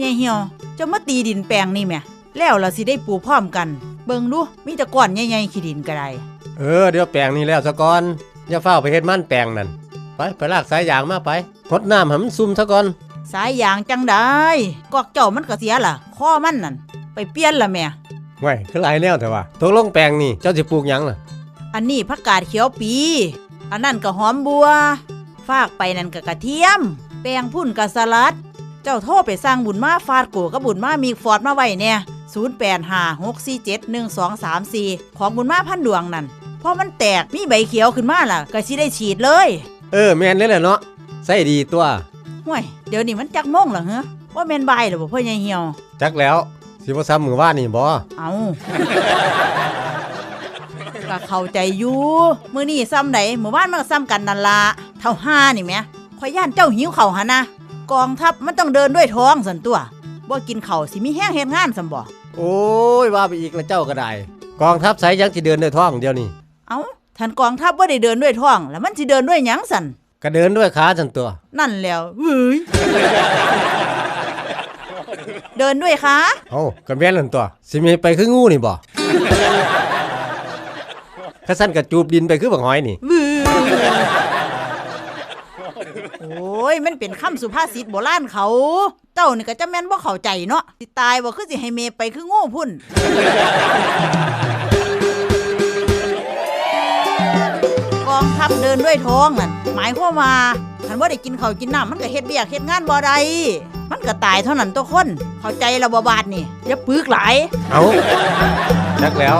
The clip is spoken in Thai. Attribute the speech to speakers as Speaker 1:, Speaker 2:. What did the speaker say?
Speaker 1: ใหญ่เหี่ยวเจะมาตีดินแปลงนี่แหม่แล้วเราสิได้ปลูกพร้อมกัน เบิ่งดูมีแต่ก้อนใหญ่ๆขี้ดินก็ได้
Speaker 2: เออเดี๋ยวแปลงนี้แล้วซะก่อนอย่าเฝ้าไปเฮ็ดมันแปลงนั่นไปไปลากสายยางมาไปรดน้ำให้มันซุ่มซะก่อน
Speaker 1: สายยางจังได้กอกเจ้ามันก็เสียล่ะข้อมันนั่นไปเปลี่ยนละแม่
Speaker 2: ห่วยคือหลายแนวแต่ว่าตกลงแปลงนี่เจ้าสิปลูกหยังล่ะ
Speaker 1: อันนี้ผักกาดเขียวปี อันนั่นก็หอมบัว ฟากไปนั่นก็กระเทียม แป้งพุ่นกับสลัด เจ้าโทรไปสร้างบุญมาฟาดโกกับบุญมามีฟอร์ดมาไว้เนี่ย0856471234 ของบุญมาพันดวงนั่นพอมันแตกมีใบเขียวขึ้นมาล่ะ ก็สิได้ฉีดเลย
Speaker 2: เออแม่นเลยแหละเนาะใส่ดีตัว
Speaker 1: ห่วยเดี๋ยวนี้มันจักโมงเหรอฮะว่าแม่นใบายหรือบ่พ่อใหญ่เหี่ยว
Speaker 2: จักแล้วสิบ่ซ้ำมือว่านนี่บ่
Speaker 1: เอาก็เข้าใจอยู่มื้อนี้ซ้ำใดหมู่บ้านมันก็ซ้ำกันนั่นละเท่าห้านี่แหมข่อยย่านเจ้าหิวเข่าวหะนะ กองทัพมันต้องเดินด้วยท้องสันตัวบ่กินเข่าวสิมีแห้งเฮ็ดงานสำบ่
Speaker 2: โอ้ยว่าไปอีกแล้วเจ้าก็ได้ กองทัพไสยังสิเดินด้วยท้องเดียวนี่
Speaker 1: เอ้าท่านกองทัพบ่ได้เดินด้วยท้อง แล้วมันสิเดินด้วยหยังสัน
Speaker 2: ก็เดินด้วยขาจันตัว
Speaker 1: นั่นแล้วเฮ้ยเดินด้วยคะ
Speaker 2: เอ้าก็แม่นนั่นตัว สิมีไปคืองูนี่บ่ข้าสั้นก็จูบดินไปคือบักหอยนี่
Speaker 1: วือ โอ้ยมันเป็นคำสุภาษิตโบราณเขา เจ้านี่ก็จะแม่นบ่เข้าใจเนาะสิตายบ่คือสิให้เมไปคืองูพุ่นกองทัพเดินด้วยท้องนั่นหมายความว่าคันว่าได้กินข้าวกินน้ำมันก็เฮ็ดเบียกเฮ็ดงานบ่ได้มันก็ตายเท่านั้นตัวคน เข้าใจแล้วบ่บาดนี่อย่าปึกหลาย
Speaker 2: เอาจักแล้ว